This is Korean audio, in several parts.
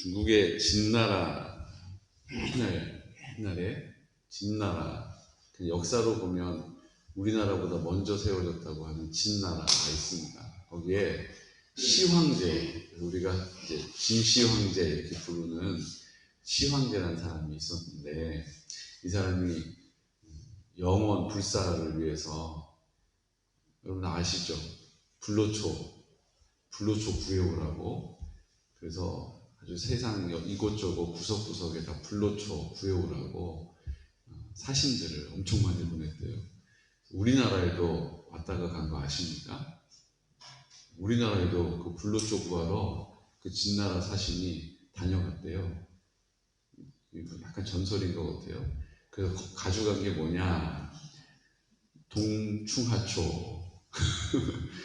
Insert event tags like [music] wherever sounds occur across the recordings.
중국의 진나라 옛날 옛날에 진나라 그 역사로 보면 우리나라보다 먼저 세워졌다고 하는 진나라가 있습니다. 거기에 시황제 우리가 이제 진시황제 이렇게 부르는 시황제라는 사람이 있었는데 이 사람이 영원 불사를 위해서 여러분 아시죠? 불로초 불로초 하고 그래서 세상 여- 이곳저곳 구석구석에 다 불로초 하고 어, 사신들을 엄청 많이 보냈대요. 우리나라에도 왔다가 간 거 아십니까? 우리나라에도 그 불로초 구하러 그 진나라 사신이 다녀갔대요. 이거 약간 전설인 것 같아요. 그래서 거- 가져간 게 뭐냐? 동충하초, [laughs]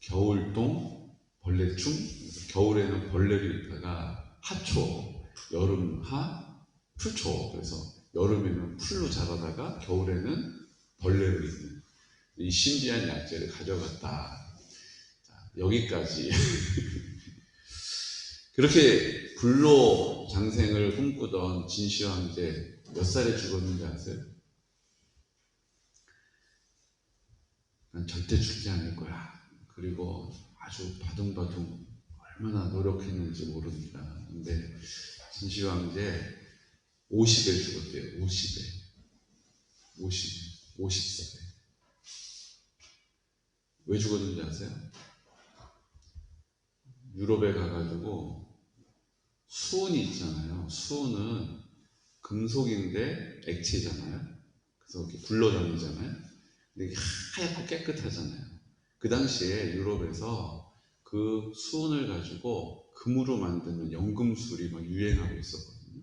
겨울동, 벌레충, 겨울에는 벌레를 있다가 하초, 여름 하, 풀초. 그래서 여름에는 풀로 자라다가 겨울에는 벌레로 있는 이 신비한 약재를 가져갔다. 자, 여기까지. [laughs] 그렇게 불로 장생을 꿈꾸던 진시황제 몇 살에 죽었는지 아세요? 난 절대 죽지 않을 거야. 그리고 아주 바둥바둥 얼마나 노력했는지 모릅니다. 근데 진시황제 50에 죽었대요. 50에. 50, 50살에. 왜 죽었는지 아세요? 유럽에 가가지고 수은이 있잖아요. 수은은 금속인데 액체잖아요. 그래서 이렇게 굴러다니잖아요. 근데 하얗고 깨끗하잖아요. 그 당시에 유럽에서 그 수은을 가지고 금으로 만드는 연금술이 막 유행하고 있었거든요.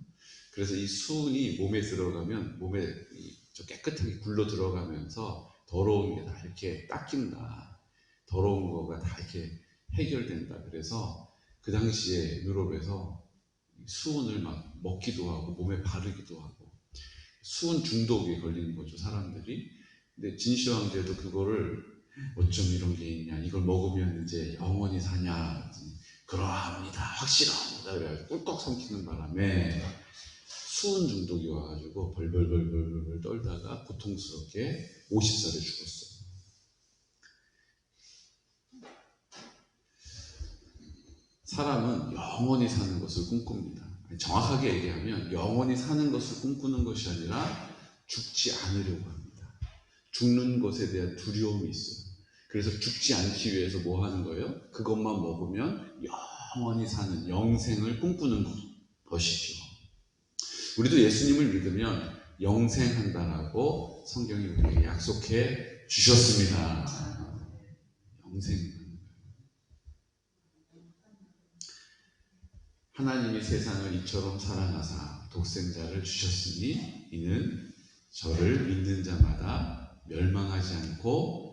그래서 이 수은이 몸에 들어가면 몸에 깨끗하게 굴러 들어가면서 더러운 게 다 이렇게 닦인다. 더러운 거가 다 이렇게 해결된다. 그래서 그 당시에 유럽에서 수은을 막 먹기도 하고 몸에 바르기도 하고 수은 중독에 걸리는 거죠 사람들이. 근데 진시 황제도 그거를 어쩜 이런 게 있냐 이걸 먹으면 이제 영원히 사냐 그러합니다 확실합니다 그래가지고 꿀꺽 삼키는 바람에 수은 중독이 와가지고 벌벌벌벌벌 떨다가 고통스럽게 50살에 죽었어요. 사람은 영원히 사는 것을 꿈꿉니다. 정확하게 얘기하면 영원히 사는 것을 꿈꾸는 것이 아니라 죽지 않으려고 합니다. 죽는 것에 대한 두려움이 있어요. 그래서 죽지 않기 위해서 뭐 하는 거예요? 그것만 먹으면 영원히 사는 영생을 꿈꾸는 것- 것이죠. 우리도 예수님을 믿으면 영생한다라고 성경이 우리에게 약속해 주셨습니다. 영생. 하나님이 세상을 이처럼 사랑하사 독생자를 주셨으니 이는 저를 믿는 자마다 멸망하지 않고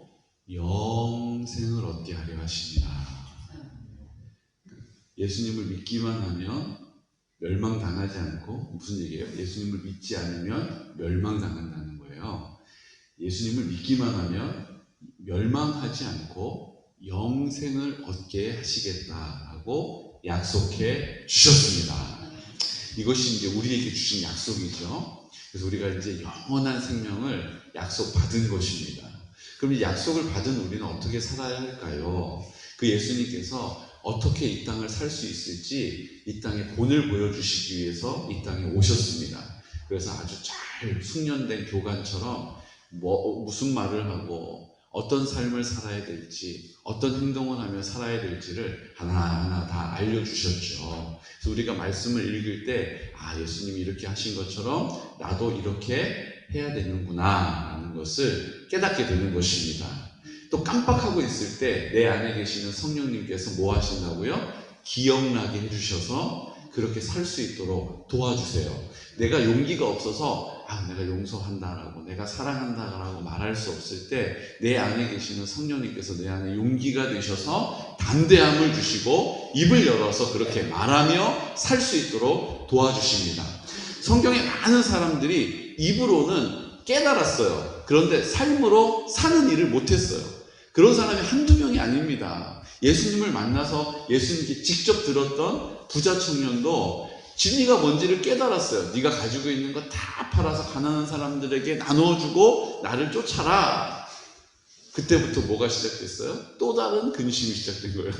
영생을 얻게 하려 하십니다. 예수님을 믿기만 하면 멸망당하지 않고 무슨 얘기예요? 예수님을 믿지 않으면 멸망당한다는 거예요. 예수님을 믿기만 하면 멸망하지 않고 영생을 얻게 하시겠다라고 약속해 주셨습니다. 이것이 이제 우리에게 주신 약속이죠. 그래서 우리가 이제 영원한 생명을 약속받은 것입니다. 그럼 이 약속을 받은 우리는 어떻게 살아야 할까요? 그 예수님께서 어떻게 이 땅을 살 수 있을지 이 땅의 본을 보여주시기 위해서 이 땅에 오셨습니다. 그래서 아주 잘 숙련된 교관처럼 뭐 무슨 말을 하고 어떤 삶을 살아야 될지 어떤 행동을 하며 살아야 될지를 하나하나 다 알려주셨죠. 그래서 우리가 말씀을 읽을 때 아, 예수님이 이렇게 하신 것처럼 나도 이렇게 해야 되는구나 라는 것을 깨닫게 되는 것입니다. 또 깜빡하고 있을 때 내 안에 계시는 성령님께서 뭐 하신다고요? 기억나게 해주셔서 그렇게 살 수 있도록 도와주세요. 내가 용기가 없어서 아, 내가 용서한다라고 내가 사랑한다라고 말할 수 없을 때 내 안에 계시는 성령님께서 내 안에 용기가 되셔서 담대함을 주시고 입을 열어서 그렇게 말하며 살 수 있도록 도와주십니다. 성경에 많은 사람들이 입으로는 깨달았어요. 그런데 삶으로 사는 일을 못했어요. 그런 사람이 한두 명이 아닙니다. 예수님을 만나서 예수님께 직접 들었던 부자 청년도 진리가 뭔지를 깨달았어요. 네가 가지고 있는 거 다 팔아서 가난한 사람들에게 나눠주고 나를 쫓아라. 그때부터 뭐가 시작됐어요? 또 다른 근심이 시작된 거예요.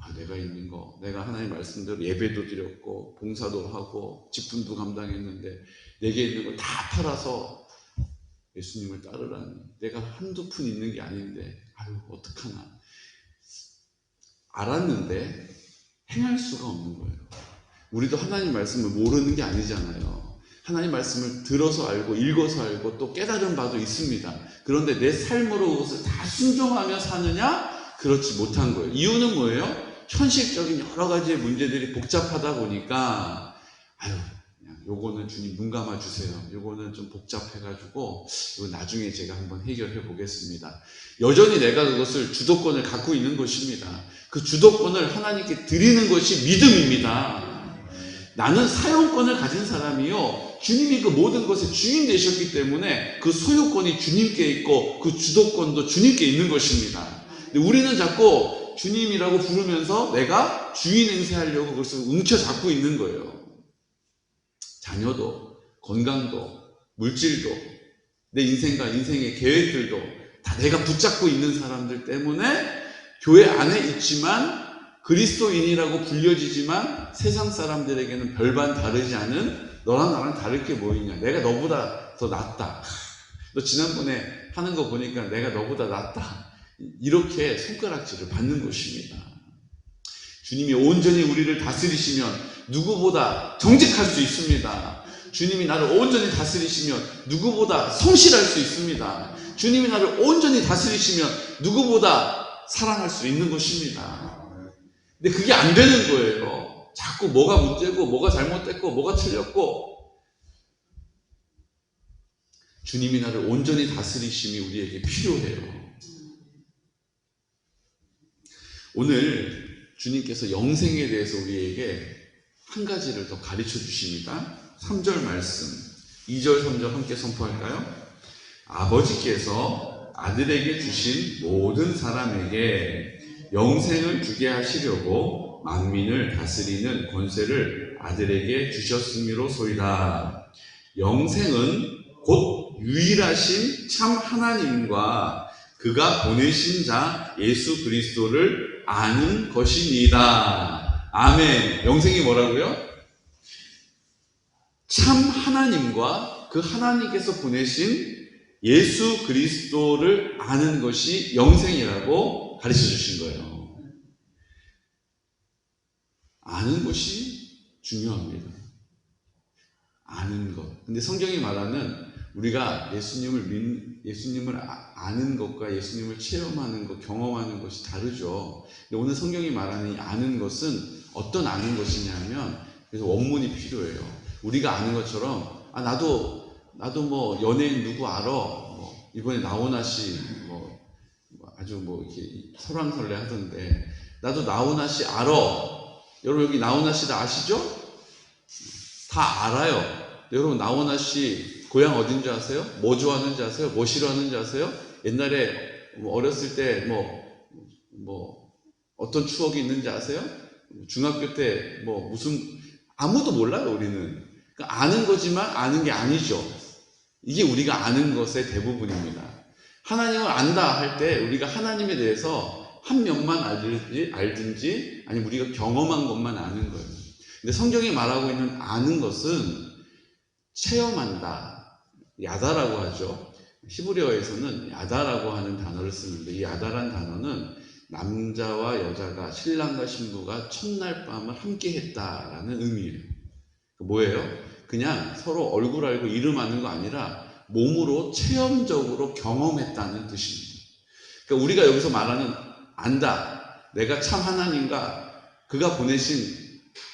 아, 내가 있는 거, 내가 하나님 말씀대로 예배도 드렸고, 봉사도 하고, 직분도 감당했는데, 내게 있는 걸 다 팔아서 예수님을 따르라니. 내가 한두 푼 있는 게 아닌데, 아유, 어떡하나. 알았는데, 행할 수가 없는 거예요. 우리도 하나님 말씀을 모르는 게 아니잖아요. 하나님 말씀을 들어서 알고, 읽어서 알고, 또 깨달은 바도 있습니다. 그런데 내 삶으로 그것을 다 순종하며 사느냐? 그렇지 못한 거예요. 이유는 뭐예요? 현실적인 여러 가지의 문제들이 복잡하다 보니까, 아유, 그냥 요거는 주님 눈 감아 주세요. 요거는 좀 복잡해가지고, 이거 나중에 제가 한번 해결해 보겠습니다. 여전히 내가 그것을 주도권을 갖고 있는 것입니다. 그 주도권을 하나님께 드리는 것이 믿음입니다. 나는 사용권을 가진 사람이요. 주님이 그 모든 것의 주인 되셨기 때문에 그 소유권이 주님께 있고 그 주도권도 주님께 있는 것입니다. 근데 우리는 자꾸 주님이라고 부르면서 내가 주인 행세하려고 그것을 움켜잡고 있는 거예요. 자녀도, 건강도, 물질도, 내 인생과 인생의 계획들도 다 내가 붙잡고 있는 사람들 때문에 교회 안에 있지만 그리스도인이라고 불려지지만 세상 사람들에게는 별반 다르지 않은 너랑 나랑 다를 게 뭐 있냐. 내가 너보다 더 낫다. [laughs] 너 지난번에 하는 거 보니까 내가 너보다 낫다. 이렇게 손가락질을 받는 것입니다. 주님이 온전히 우리를 다스리시면 누구보다 정직할 수 있습니다. 주님이 나를 온전히 다스리시면 누구보다 성실할 수 있습니다. 주님이 나를 온전히 다스리시면 누구보다 사랑할 수 있는 것입니다. 근데 그게 안 되는 거예요. 자꾸 뭐가 문제고, 뭐가 잘못됐고, 뭐가 틀렸고. 주님이 나를 온전히 다스리심이 우리에게 필요해요. 오늘 주님께서 영생에 대해서 우리에게 한 가지를 더 가르쳐 주십니다. 3절 말씀, 2절, 3절 함께 선포할까요? 아버지께서 아들에게 주신 모든 사람에게 영생을 주게 하시려고 만민을 다스리는 권세를 아들에게 주셨음이로 소이다. 영생은 곧 유일하신 참 하나님과 그가 보내신 자 예수 그리스도를 아는 것입니다. 아멘. 영생이 뭐라고요? 참 하나님과 그 하나님께서 보내신 예수 그리스도를 아는 것이 영생이라고 가르쳐 주신 거예요. 아는 것이 중요합니다. 아는 것. 근데 성경이 말하는 우리가 예수님을 믿, 예수님을 아, 는 것과 예수님을 체험하는 것, 경험하는 것이 다르죠. 근데 오늘 성경이 말하는 이 아는 것은 어떤 아는 것이냐면 그래서 원문이 필요해요. 우리가 아는 것처럼 아 나도 나도 뭐 연예인 누구 알아? 뭐 이번에 나훈아 씨뭐 아주 뭐 이렇게 설왕설래 하던데 나도 나훈아 씨 알아. 여러분 여기 나훈아 씨도 아시죠? 다 알아요. 여러분 나훈아 씨 고향 어딘지 아세요? 뭐 좋아하는지 아세요? 뭐 싫어하는지 아세요? 옛날에 뭐 어렸을 때 뭐 뭐 어떤 추억이 있는지 아세요? 중학교 때 뭐 무슨 아무도 몰라요 우리는 그러니까 아는 거지만 아는 게 아니죠. 이게 우리가 아는 것의 대부분입니다. 하나님을 안다 할 때 우리가 하나님에 대해서 한 면만 알든지, 알든지 아니면 우리가 경험한 것만 아는 거예요. 근데 성경이 말하고 있는 아는 것은 체험한다. 야다라고 하죠. 히브리어에서는 야다라고 하는 단어를 쓰는데 이 야다란 단어는 남자와 여자가 신랑과 신부가 첫날 밤을 함께 했다라는 의미예요. 뭐예요? 그냥 서로 얼굴 알고 이름 아는 거 아니라 몸으로 체험적으로 경험했다는 뜻입니다. 그러니까 우리가 여기서 말하는 안다. 내가 참 하나님과 그가 보내신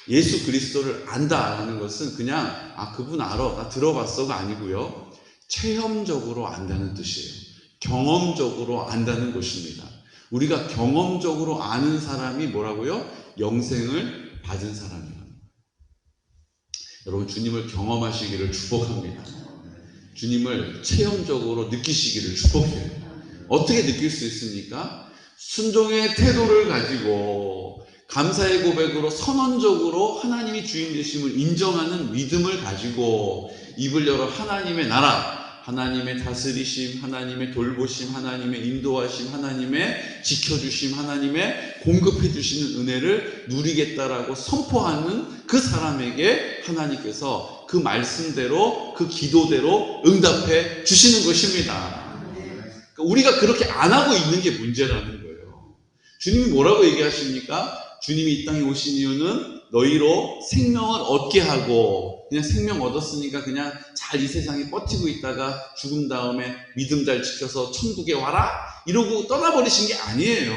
예수 그리스도를 안다라는 것은 그냥 아 그분 알아 나 들어봤어가 아니고요 체험적으로 안다는 뜻이에요. 경험적으로 안다는 것입니다. 우리가 경험적으로 아는 사람이 뭐라고요? 영생을 받은 사람이에요. 여러분 주님을 경험하시기를 축복합니다. 주님을 체험적으로 느끼시기를 축복해요. 어떻게 느낄 수 있습니까? 순종의 태도를 가지고 감사의 고백으로 선언적으로 하나님이 주인 되심을 인정하는 믿음을 가지고 입을 열어 하나님의 나라, 하나님의 다스리심, 하나님의 돌보심, 하나님의 인도하심, 하나님의 지켜주심, 하나님의 공급해 주시는 은혜를 누리겠다라고 선포하는 그 사람에게 하나님께서 그 말씀대로 그 기도대로 응답해 주시는 것입니다. 그러니까 우리가 그렇게 안 하고 있는 게 문제라는 거예요. 주님이 뭐라고 얘기하십니까? 주님이 이 땅에 오신 이유는 너희로 생명을 얻게 하고 그냥 생명 얻었으니까 그냥 잘 이 세상에 버티고 있다가 죽은 다음에 믿음 잘 지켜서 천국에 와라 이러고 떠나버리신 게 아니에요.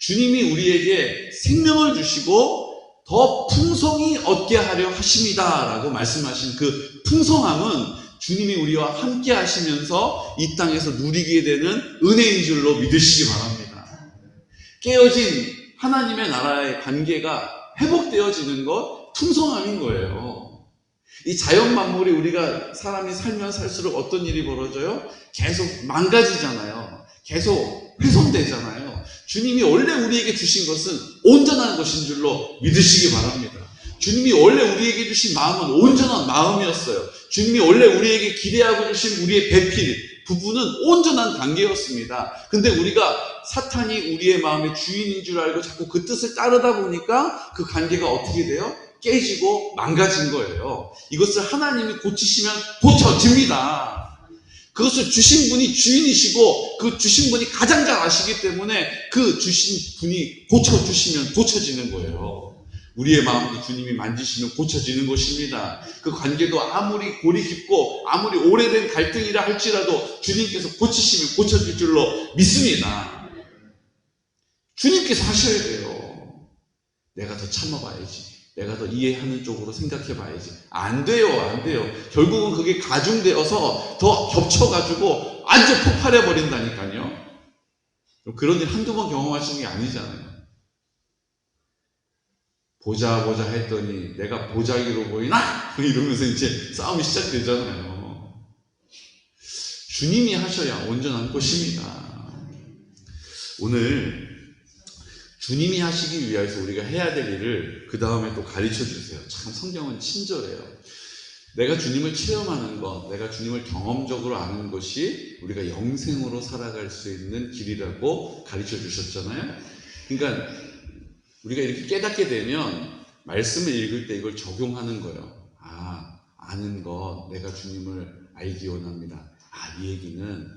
주님이 우리에게 생명을 주시고 더 풍성히 얻게 하려 하십니다라고 말씀하신 그 풍성함은 주님이 우리와 함께 하시면서 이 땅에서 누리게 되는 은혜인 줄로 믿으시기 바랍니다. 깨어진 하나님의 나라의 관계가 회복되어지는 것 풍성함인 거예요. 이 자연 만물이 우리가 사람이 살면 살수록 어떤 일이 벌어져요? 계속 망가지잖아요. 계속 훼손되잖아요. 주님이 원래 우리에게 주신 것은 온전한 것인 줄로 믿으시기 바랍니다. 주님이 원래 우리에게 주신 마음은 온전한 마음이었어요. 주님이 원래 우리에게 기대하고 주신 우리의 배필, 부분은 온전한 관계였습니다. 근데 우리가 사탄이 우리의 마음의 주인인 줄 알고 자꾸 그 뜻을 따르다 보니까 그 관계가 어떻게 돼요? 깨지고 망가진 거예요. 이것을 하나님이 고치시면 고쳐집니다. 그것을 주신 분이 주인이시고 그 주신 분이 가장 잘 아시기 때문에 그 주신 분이 고쳐주시면 고쳐지는 거예요. 우리의 마음도 주님이 만지시면 고쳐지는 것입니다. 그 관계도 아무리 골이 깊고 아무리 오래된 갈등이라 할지라도 주님께서 고치시면 고쳐질 줄로 믿습니다. 주님께서 하셔야 돼요. 내가 더 참아봐야지. 내가 더 이해하는 쪽으로 생각해 봐야지. 안 돼요, 안 돼요. 결국은 그게 가중되어서 더 겹쳐가지고 완전 폭발해 버린다니까요. 그런 일 한두 번 경험하시는 게 아니잖아요. 보자 보자 했더니 내가 보자기로 보이나? [laughs] 이러면서 이제 싸움이 시작되잖아요. 주님이 하셔야 온전한 것입니다. 오늘 주님이 하시기 위해서 우리가 해야 될 일을 그 다음에 또 가르쳐 주세요. 참 성경은 친절해요. 내가 주님을 체험하는 것, 내가 주님을 경험적으로 아는 것이 우리가 영생으로 살아갈 수 있는 길이라고 가르쳐 주셨잖아요. 그러니까 우리가 이렇게 깨닫게 되면 말씀을 읽을 때 이걸 적용하는 거예요. 아, 아는 것, 내가 주님을 알기 원합니다. 아, 이 얘기는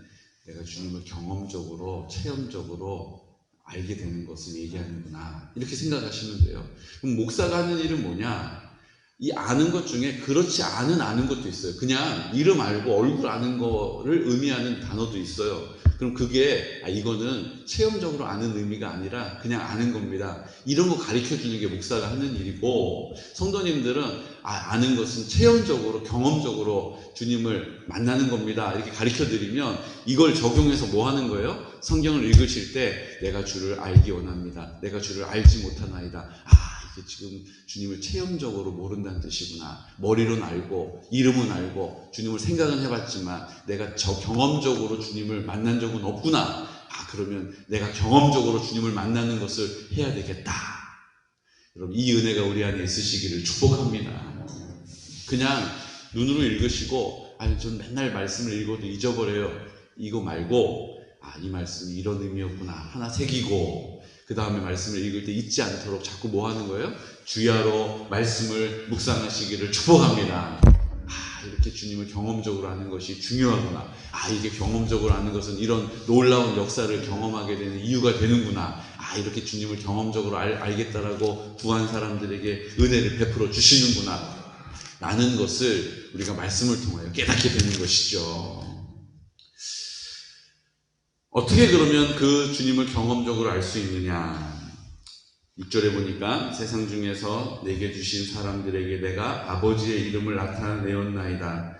내가 주님을 경험적으로, 체험적으로 알게 되는 것을 얘기하는구나. 이렇게 생각하시면 돼요. 그럼 목사가 하는 일은 뭐냐? 이 아는 것 중에 그렇지 않은 아는 것도 있어요. 그냥 이름 알고 얼굴 아는 거를 의미하는 단어도 있어요. 그럼 그게 아 이거는 체험적으로 아는 의미가 아니라 그냥 아는 겁니다. 이런 거 가르쳐 주는 게 목사가 하는 일이고 성도님들은 아, 아는 것은 체험적으로 경험적으로 주님을 만나는 겁니다. 이렇게 가르쳐 드리면 이걸 적용해서 뭐 하는 거예요? 성경을 읽으실 때 내가 주를 알기 원합니다. 내가 주를 알지 못하나이다. 아 이게 지금 주님을 체험적으로 모른다는 뜻이구나. 머리로는 알고, 이름은 알고, 주님을 생각은 해봤지만, 내가 저 경험적으로 주님을 만난 적은 없구나. 아, 그러면 내가 경험적으로 주님을 만나는 것을 해야 되겠다. 여러분, 이 은혜가 우리 안에 있으시기를 축복합니다. 그냥 눈으로 읽으시고, 아니, 전 맨날 말씀을 읽어도 잊어버려요. 이거 말고, 아, 이 말씀이 이런 의미였구나. 하나 새기고, 그 다음에 말씀을 읽을 때 잊지 않도록 자꾸 뭐 하는 거예요? 주야로 말씀을 묵상하시기를 축복합니다. 아, 이렇게 주님을 경험적으로 아는 것이 중요하구나. 아, 이게 경험적으로 아는 것은 이런 놀라운 역사를 경험하게 되는 이유가 되는구나. 아, 이렇게 주님을 경험적으로 알, 알겠다라고 구한 사람들에게 은혜를 베풀어 주시는구나. 라는 것을 우리가 말씀을 통하여 깨닫게 되는 것이죠. 어떻게 그러면 그 주님을 경험적으로 알 수 있느냐? 6절에 보니까 세상 중에서 내게 주신 사람들에게 내가 아버지의 이름을 나타내었나이다.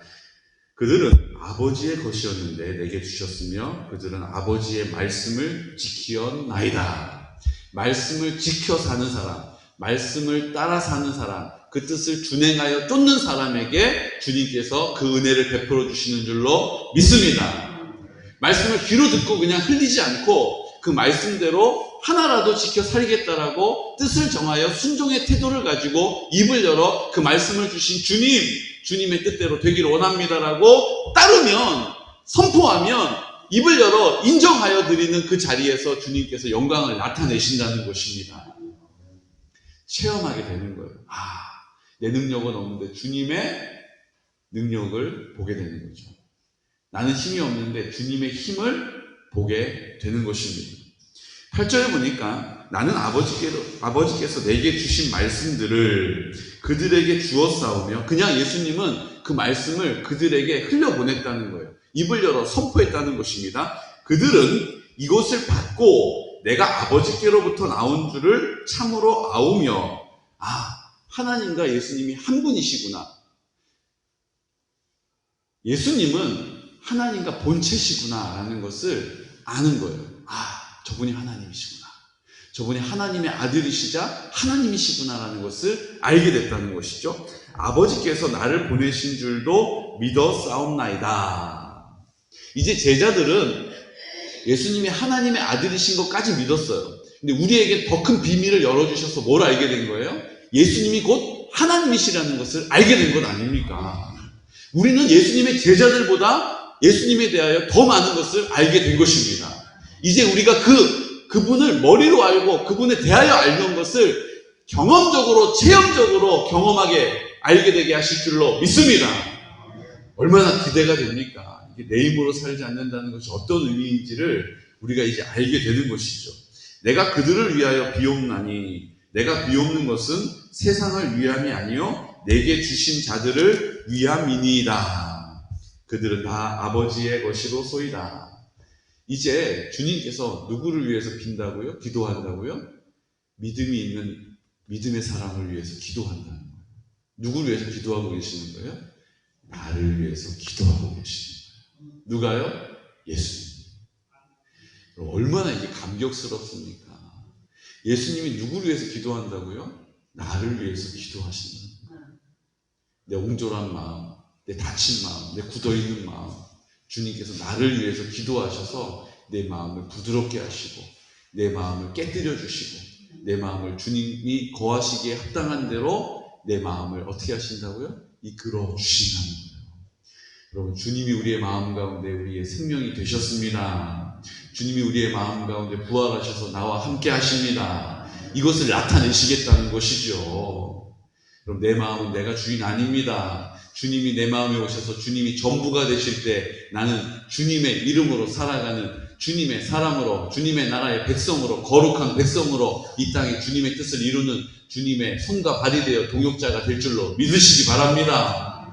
그들은 아버지의 것이었는데 내게 주셨으며 그들은 아버지의 말씀을 지키었나이다. 말씀을 지켜 사는 사람, 말씀을 따라 사는 사람, 그 뜻을 준행하여 쫓는 사람에게 주님께서 그 은혜를 베풀어 주시는 줄로 믿습니다. 말씀을 귀로 듣고 그냥 흘리지 않고 그 말씀대로 하나라도 지켜 살겠다라고 뜻을 정하여 순종의 태도를 가지고 입을 열어 그 말씀을 주신 주님, 주님의 뜻대로 되기를 원합니다라고 따르면, 선포하면 입을 열어 인정하여 드리는 그 자리에서 주님께서 영광을 나타내신다는 것입니다. 체험하게 되는 거예요. 아, 내 능력은 없는데 주님의 능력을 보게 되는 거죠. 나는 힘이 없는데 주님의 힘을 보게 되는 것입니다. 8절에 보니까 나는 아버지께로, 아버지께서 내게 주신 말씀들을 그들에게 주었사오며 그냥 예수님은 그 말씀을 그들에게 흘려보냈다는 거예요. 입을 열어 선포했다는 것입니다. 그들은 이것을 받고 내가 아버지께로부터 나온 줄을 참으로 아우며 아 하나님과 예수님이 한 분이시구나. 예수님은 하나님과 본체시구나라는 것을 아는 거예요. 아 저분이 하나님이시구나. 저분이 하나님의 아들이시자 하나님이시구나라는 것을 알게 됐다는 것이죠. 아버지께서 나를 보내신 줄도 믿어 싸움나이다. 이제 제자들은 예수님이 하나님의 아들이신 것까지 믿었어요. 근데 우리에게 더 큰 비밀을 열어주셔서 뭘 알게 된 거예요? 예수님이 곧 하나님이시라는 것을 알게 된 것 아닙니까? 우리는 예수님의 제자들보다 예수님에 대하여 더 많은 것을 알게 된 것입니다. 이제 우리가 그, 그분을 머리로 알고 그분에 대하여 알던 것을 경험적으로, 체험적으로 경험하게 알게 되게 하실 줄로 믿습니다. 얼마나 기대가 됩니까? 이게 내 힘으로 살지 않는다는 것이 어떤 의미인지를 우리가 이제 알게 되는 것이죠. 내가 그들을 위하여 비옵나니 내가 비옵는 것은 세상을 위함이 아니요 내게 주신 자들을 위함이니이다. 그들은 다 아버지의 것이로 소이다. 이제 주님께서 누구를 위해서 빈다고요? 기도한다고요? 믿음이 있는 믿음의 사람을 위해서 기도한다는 거예요. 누구를 위해서 기도하고 계시는 거예요? 나를 위해서 기도하고 계시는 거예요. 누가요? 예수님. 얼마나 이게 감격스럽습니까? 예수님이 누구를 위해서 기도한다고요? 나를 위해서 기도하신다. 내 옹졸한 마음, 내 다친 마음, 내 굳어있는 마음, 주님께서 나를 위해서 기도하셔서 내 마음을 부드럽게 하시고, 내 마음을 깨뜨려 주시고, 내 마음을 주님이 거하시기에 합당한 대로 내 마음을 어떻게 하신다고요? 이끌어 주신다는 거예요. 여러분, 주님이 우리의 마음 가운데 우리의 생명이 되셨습니다. 주님이 우리의 마음 가운데 부활하셔서 나와 함께 하십니다. 이것을 나타내시겠다는 것이죠. 그럼 내 마음은 내가 주인 아닙니다. 주님이 내 마음에 오셔서 주님이 전부가 되실 때 나는 주님의 이름으로 살아가는 주님의 사람으로 주님의 나라의 백성으로 거룩한 백성으로 이 땅에 주님의 뜻을 이루는 주님의 손과 발이 되어 동역자가 될 줄로 믿으시기 바랍니다.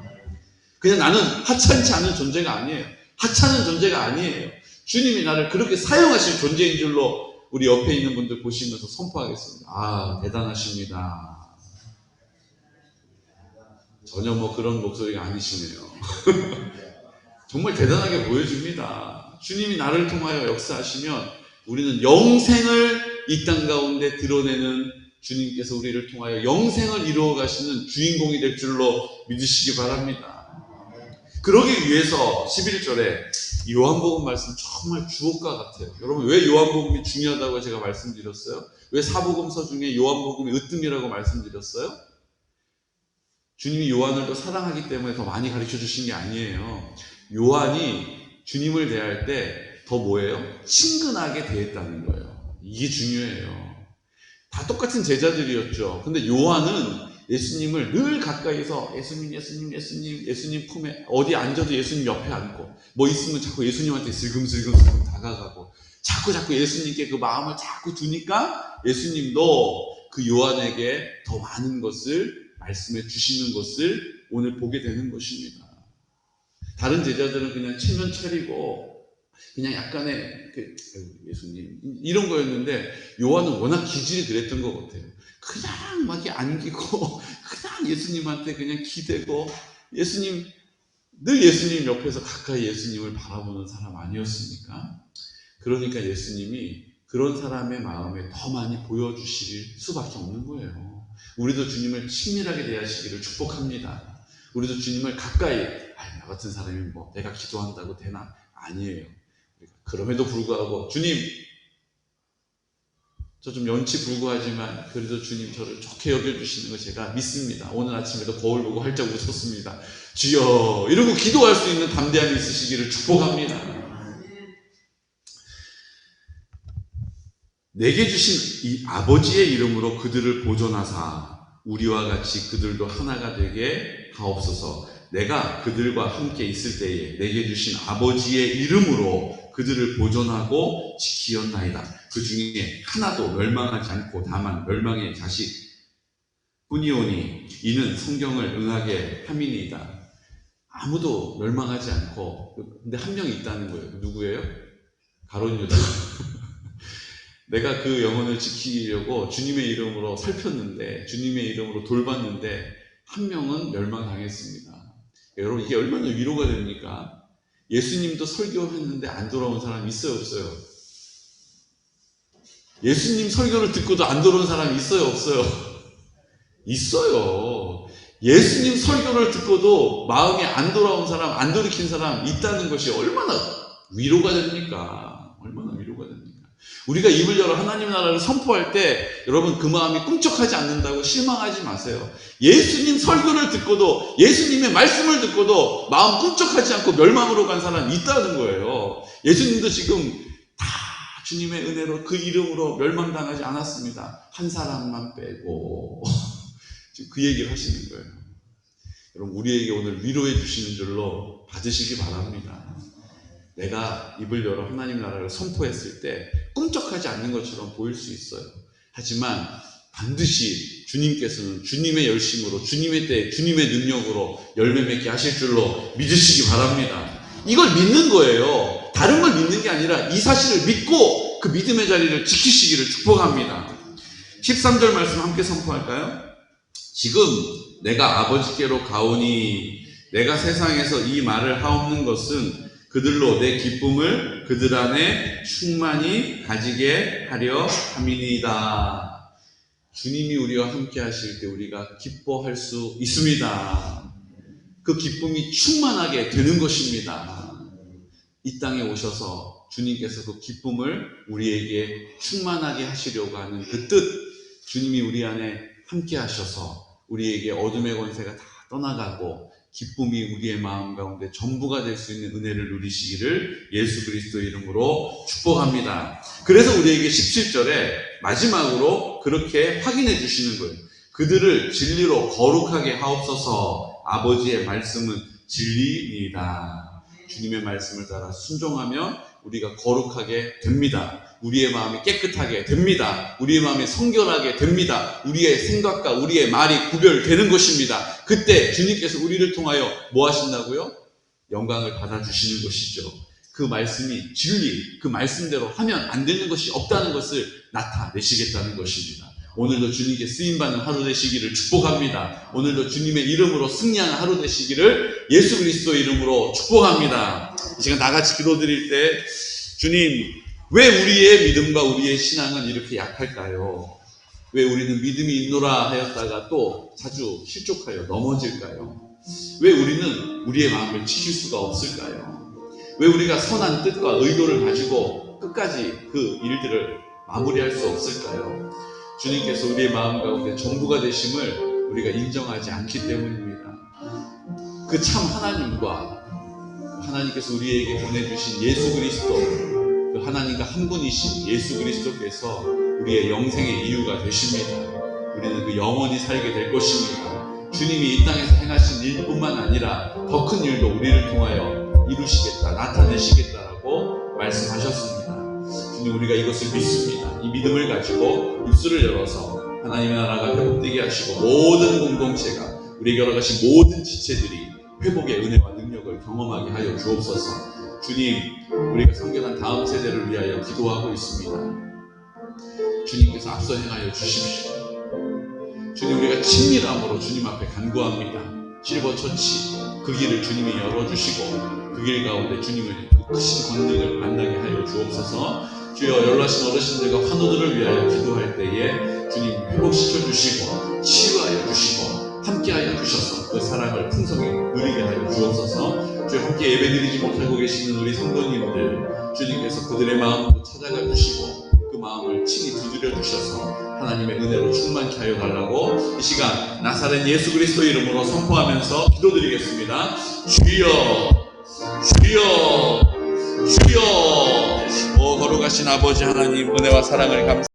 그냥 나는 하찮지 않은 존재가 아니에요. 하찮은 존재가 아니에요. 주님이 나를 그렇게 사용하실 존재인 줄로 우리 옆에 있는 분들 보시면서 선포하겠습니다. 아, 대단하십니다. 전혀 뭐 그런 목소리가 아니시네요. [laughs] 정말 대단하게 보여줍니다. 주님이 나를 통하여 역사하시면 우리는 영생을 이 땅 가운데 드러내는 주님께서 우리를 통하여 영생을 이루어 가시는 주인공이 될 줄로 믿으시기 바랍니다. 그러기 위해서 11절에 요한복음 말씀 정말 주옥과 같아요. 여러분 왜 요한복음이 중요하다고 제가 말씀드렸어요? 왜 사복음서 중에 요한복음이 으뜸이라고 말씀드렸어요? 주님이 요한을 더 사랑하기 때문에 더 많이 가르쳐 주신 게 아니에요. 요한이 주님을 대할 때 더 뭐예요? 친근하게 대했다는 거예요. 이게 중요해요. 다 똑같은 제자들이었죠. 근데 요한은 예수님을 늘 가까이서 예수님, 예수님, 예수님, 예수님 품에 어디 앉아도 예수님 옆에 앉고 뭐 있으면 자꾸 예수님한테 슬금슬금 다가가고 자꾸 자꾸 예수님께 그 마음을 자꾸 두니까 예수님도 그 요한에게 더 많은 것을 말씀해 주시는 것을 오늘 보게 되는 것입니다. 다른 제자들은 그냥 체면 차리고 그냥 약간의 그 예수님 이런 거였는데 요한은 워낙 기질이 그랬던 것 같아요. 그냥 막 안기고 [laughs] 그냥 예수님한테 그냥 기대고 예수님 늘 예수님 옆에서 가까이 예수님을 바라보는 사람 아니었습니까? 그러니까 예수님이 그런 사람의 마음에 더 많이 보여주실 수밖에 없는 거예요. 우리도 주님을 친밀하게 대하시기를 축복합니다. 우리도 주님을 가까이 아, 나 같은 사람이 뭐 내가 기도한다고 되나? 아니에요. 그럼에도 불구하고 주님 저 좀 연치 불구하지만 그래도 주님 저를 좋게 여겨주시는 거 제가 믿습니다. 오늘 아침에도 거울 보고 활짝 웃었습니다. 주여 이러고 기도할 수 있는 담대함이 있으시기를 축복합니다. 내게 주신 이 아버지의 이름으로 그들을 보존하사 우리와 같이 그들도 하나가 되게 하옵소서. 내가 그들과 함께 있을 때에 내게 주신 아버지의 이름으로 그들을 보존하고 지키었나이다. 그 중에 하나도 멸망하지 않고 다만 멸망의 자식 뿐이오니 이는 성경을 응하게 함이니이다. 아무도 멸망하지 않고 근데 한 명이 있다는 거예요. 누구예요? 가론 유다. 내가 그 영혼을 지키려고 주님의 이름으로 살폈는데 주님의 이름으로 돌봤는데 한 명은 멸망당했습니다. 여러분 이게 얼마나 위로가 됩니까? 예수님도 설교했는데 안 돌아온 사람 있어요 없어요? 예수님 설교를 듣고도 안 돌아온 사람 있어요 없어요? 있어요. 예수님 설교를 듣고도 마음이 안 돌아온 사람, 안 돌이킨 사람 있다는 것이 얼마나 위로가 됩니까? 얼마나 위로가 됩니까? 우리가 입을 열어 하나님 나라를 선포할 때 여러분 그 마음이 꿈쩍하지 않는다고 실망하지 마세요. 예수님 설교를 듣고도 예수님의 말씀을 듣고도 마음 꿈쩍하지 않고 멸망으로 간 사람이 있다는 거예요. 예수님도 지금 다 주님의 은혜로 그 이름으로 멸망당하지 않았습니다. 한 사람만 빼고 [laughs] 지금 그 얘기를 하시는 거예요. 여러분 우리에게 오늘 위로해 주시는 줄로 받으시기 바랍니다. 내가 입을 열어 하나님 나라를 선포했을 때 꿈쩍하지 않는 것처럼 보일 수 있어요. 하지만 반드시 주님께서는 주님의 열심으로 주님의 때 주님의 능력으로 열매 맺게 하실 줄로 믿으시기 바랍니다. 이걸 믿는 거예요. 다른 걸 믿는 게 아니라 이 사실을 믿고 그 믿음의 자리를 지키시기를 축복합니다. 13절 말씀 함께 선포할까요? 지금 내가 아버지께로 가오니 내가 세상에서 이 말을 하옵는 것은 그들로 내 기쁨을 그들 안에 충만히 가지게 하려 함이니이다. 주님이 우리와 함께 하실 때 우리가 기뻐할 수 있습니다. 그 기쁨이 충만하게 되는 것입니다. 이 땅에 오셔서 주님께서 그 기쁨을 우리에게 충만하게 하시려고 하는 그 뜻, 주님이 우리 안에 함께 하셔서 우리에게 어둠의 권세가 다 떠나가고 기쁨이 우리의 마음 가운데 전부가 될 수 있는 은혜를 누리시기를 예수 그리스도 이름으로 축복합니다. 그래서 우리에게 17절에 마지막으로 그렇게 확인해 주시는 거예요. 그들을 진리로 거룩하게 하옵소서 아버지의 말씀은 진리입니다. 주님의 말씀을 따라 순종하면 우리가 거룩하게 됩니다. 우리의 마음이 깨끗하게 됩니다. 우리의 마음이 성결하게 됩니다. 우리의 생각과 우리의 말이 구별되는 것입니다. 그때 주님께서 우리를 통하여 뭐 하신다고요? 영광을 받아주시는 것이죠. 그 말씀이 진리, 그 말씀대로 하면 안 되는 것이 없다는 것을 나타내시겠다는 것입니다. 오늘도 주님께 쓰임받는 하루 되시기를 축복합니다. 오늘도 주님의 이름으로 승리하는 하루 되시기를 예수 그리스도 이름으로 축복합니다. 이 시간 다 같이 기도 드릴 때 주님, 왜 우리의 믿음과 우리의 신앙은 이렇게 약할까요? 왜 우리는 믿음이 있노라 하였다가 또 자주 실족하여 넘어질까요? 왜 우리는 우리의 마음을 지킬 수가 없을까요? 왜 우리가 선한 뜻과 의도를 가지고 끝까지 그 일들을 마무리할 수 없을까요? 주님께서 우리의 마음 가운데 전부가 되심을 우리가 인정하지 않기 때문입니다. 그 참 하나님과 하나님께서 우리에게 보내주신 예수 그리스도, 그 하나님과 한 분이신 예수 그리스도께서 우리의 영생의 이유가 되십니다. 우리는 그 영원히 살게 될 것입니다. 주님이 이 땅에서 행하신 일뿐만 아니라 더 큰 일도 우리를 통하여 이루시겠다, 나타내시겠다라고 말씀하셨습니다. 주님 우리가 이것을 믿습니다. 이 믿음을 가지고 입술을 열어서 하나님의 나라가 회복되게 하시고 모든 공동체가 우리에게 열어가신 모든 지체들이 회복의 은혜와 능력을 경험하게 하여 주옵소서. 주님, 우리가 성경한 다음 세대를 위하여 기도하고 있습니다. 주님께서 앞서 행하여 주십시오. 주님, 우리가 친밀함으로 주님 앞에 간구합니다. 실버 처치, 그 길을 주님이 열어주시고, 그 길 가운데 주님의 그 크신 권능을 만나게 하여 주옵소서. 주여 연락신 어르신들과 환우들을 위하여 기도할 때에 주님 회복시켜 주시고 치유하여 주시고 함께하여 주셔서 그 사랑을 풍성히 누리게 하여 주옵소서. 주여 함께 예배드리지 못하고 계시는 우리 성도님들 주님께서 그들의 마음도 찾아가 주시고 그 마음을 친히 두드려 주셔서 하나님의 은혜로 충만케 하여 달라고 이 시간 나사렛 예수 그리스도 이름으로 선포하면서 기도드리겠습니다. 주여 주여 주여. 걸어가신 아버지 하나님 은혜와 사랑을 감사합니다.